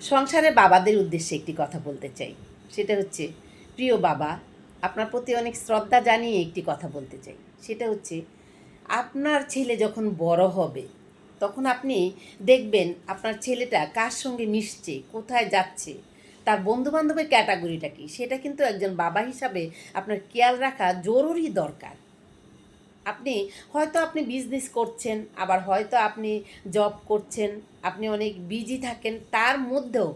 সংসারে বাবাদের উদ্দেশ্যে একটি কথা বলতে চাই। সেটা হচ্ছে, প্রিয় বাবা, আপনার প্রতি অনেক শ্রদ্ধা জানিয়ে একটি কথা বলতে চাই। সেটা হচ্ছে, আপনার ছেলে যখন বড় হবে, তখন আপনি দেখবেন আপনার ছেলেটা কার সঙ্গে মিশছে, কোথায় যাচ্ছে, তার বন্ধুবান্ধবের ক্যাটাগরিটা কি? সেটা কিন্তু একজন বাবা হিসাবে আপনার খেয়াল রাখা জরুরি দরকার। আপনি, হয়তো আপনি বিজনেস করছেন, আবার হয়তো আপনি জব করছেন, আপনি অনেক বিজি থাকেন, তার মধ্যেও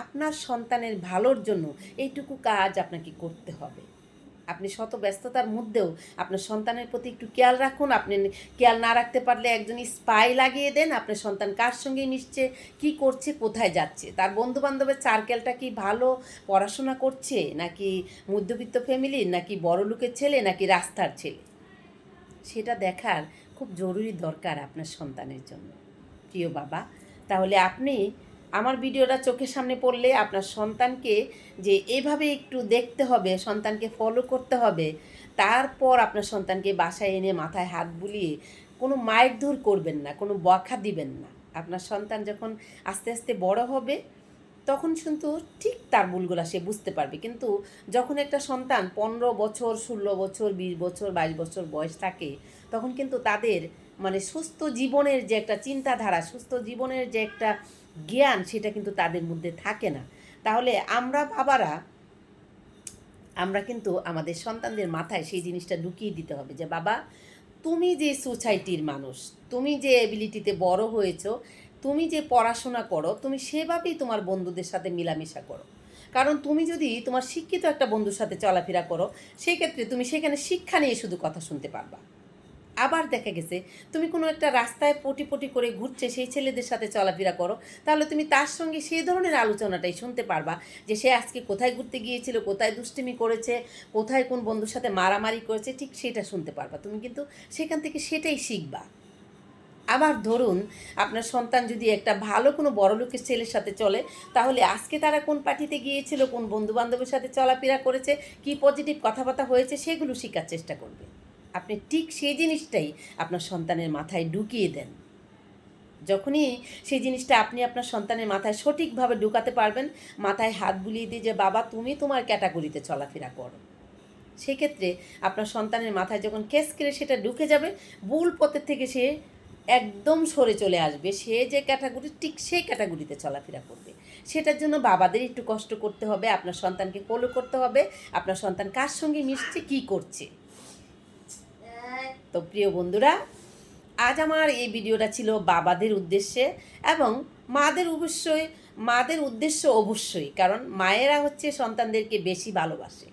আপনার সন্তানের ভালোর জন্য এইটুকু কাজ আপনাকে করতে হবে। আপনি শত ব্যস্ততার মধ্যেও আপনার সন্তানের প্রতি একটু খেয়াল রাখুন, আপনি খেয়াল না রাখতে পারলে একজন স্পাই লাগিয়ে দেন, আপনার সন্তান কার সঙ্গে মিশছে, কি করছে, কোথায় যাচ্ছে, তার বন্ধু বান্ধবের সার্কেলটা কি ভালো পড়াশোনা করছে, নাকি মধ্যবিত্ত ফ্যামিলি নাকি বড় লোকের ছেলে, নাকি রাস্তার ছেলে? সেটা দেখার খুব জরুরি দরকার আপনার সন্তানের জন্য। প্রিয় বাবা, তাহলে আপনি আমার ভিডিওটা চোখের সামনে পড়লে আপনার সন্তানকে যে এভাবে একটু দেখতে হবে, সন্তানকে ফলো করতে হবে, তারপর আপনার সন্তানকে বাসায় এনে মাথায় হাত বুলিয়ে কোনো মারধর করবেন না, কোনো বখা দিবেন না। আপনার সন্তান যখন আস্তে আস্তে বড় হবে তখন কিন্তু ঠিক তার ভুলগুলো সে বুঝতে পারবে। কিন্তু যখন একটা সন্তান পনেরো বছর, ষোলো বছর, বিশ বছর, বাইশ বছর বয়স থাকে, তখন কিন্তু তাদের মানে সুস্থ জীবনের যে একটা চিন্তাধারা, সুস্থ জীবনের যে একটা জ্ঞান, সেটা কিন্তু তাদের মধ্যে থাকে না। তাহলে আমরা বাবারা, আমরা কিন্তু আমাদের সন্তানদের মাথায় সেই জিনিসটা ঢুকিয়ে দিতে হবে যে, বাবা, তুমি যে সোসাইটির মানুষ, তুমি যে এবিলিটিতে বড় হয়েছো তুমি যে পড়াশোনা করো, তুমি সেভাবেই তোমার বন্ধুদের সাথে মেলামেশা করো। কারণ তুমি যদি তোমার শিক্ষিত একটা বন্ধুর সাথে চলাফেরা করো সেই ক্ষেত্রে তুমি সেখানে শিক্ষা নিয়ে শুধু কথা শুনতে পারবা। আবার দেখা গেছে, তুমি কোনো একটা রাস্তায় পটি পটি করে ঘুরছে, সেই ছেলেদের সাথে চলাফেরা করো, তাহলে তুমি তার সঙ্গে সেই ধরনের আলোচনাটাই শুনতে পারবা যে সে আজকে কোথায় ঘুরতে গিয়েছিল, কোথায় দুষ্টিমি করেছে, কোথায় কোন বন্ধুর সাথে মারামারি করেছে, ঠিক সেটা শুনতে পারবা। তুমি কিন্তু সেখান থেকে সেটাই শিখবা। আবার ধরুন, আপনার সন্তান যদি একটা ভালো কোনো বড় লোকের ছেলের সাথে চলে, তাহলে আজকে তারা কোন পার্টিতে গিয়েছিল, কোন বন্ধু বান্ধবের সাথে চলাফেরা করেছে, কি পজিটিভ কথাবার্তা হয়েছে, সেগুলো শেখার চেষ্টা করবে। আপনি ঠিক সেই জিনিসটাই আপনার সন্তানের মাথায় ঢুকিয়ে দেন। যখনই সেই জিনিসটা আপনি আপনার সন্তানের মাথায় সঠিকভাবে ঢুকাতে পারবেন, মাথায় হাত বুলিয়ে দিয়ে যে, বাবা, তুমি তোমার ক্যাটাগরিতে চলাফেরা করো। সেক্ষেত্রে আপনার সন্তানের মাথায় যখন কেস করে সেটা ঢুকে যাবে, ভুল পথের থেকে সে একদম সরে চলে আসবে, সে যে ক্যাটাগরি ঠিক সেই ক্যাটাগরিতে চলাফেরা করবে। সেটার জন্য বাবাদের একটু কষ্ট করতে হবে, আপনার সন্তানকে ফলো করতে হবে, আপনার সন্তান কার সঙ্গে মিশছে, কী করছে? তো প্রিয় বন্ধুরা, আজ আমার এই ভিডিওটা ছিল বাবাদের উদ্দেশ্যে এবং মাদের অবশ্যই, মাদের উদ্দেশ্য অবশ্যই, কারণ মায়েরা হচ্ছে সন্তানদেরকে বেশি ভালোবাসে।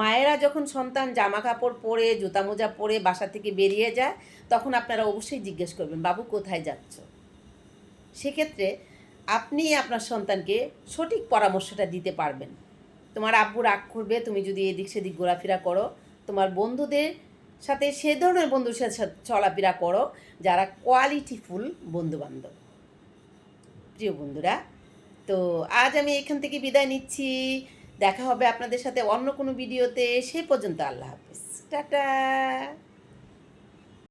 মায়েরা যখন সন্তান জামা কাপড় পরে জুতা মোজা পরে বাসা থেকে বেরিয়ে যায়, তখন আপনারা অবশ্যই জিজ্ঞেস করবেন, বাবু, কোথায় যাচ্ছ? সেক্ষেত্রে আপনি আপনার সন্তানকে সঠিক পরামর্শটা দিতে পারবেন। তোমার আব্বু রাগ করবে, তুমি যদি এদিক সেদিক ঘোরাফেরা করো, তোমার বন্ধুদের সাথে সে ধরনের বন্ধুর সাথে চলাফেরা করো, যারা কোয়ালিটিফুল বন্ধুবান্ধব। প্রিয় বন্ধুরা, তো আজ আমি এখান থেকে বিদায় নিচ্ছি। দেখা হবে আপনাদের সাথে অন্য কোনো ভিডিওতে সে পর্যন্ত আল্লাহ হাফিজ। টাটা।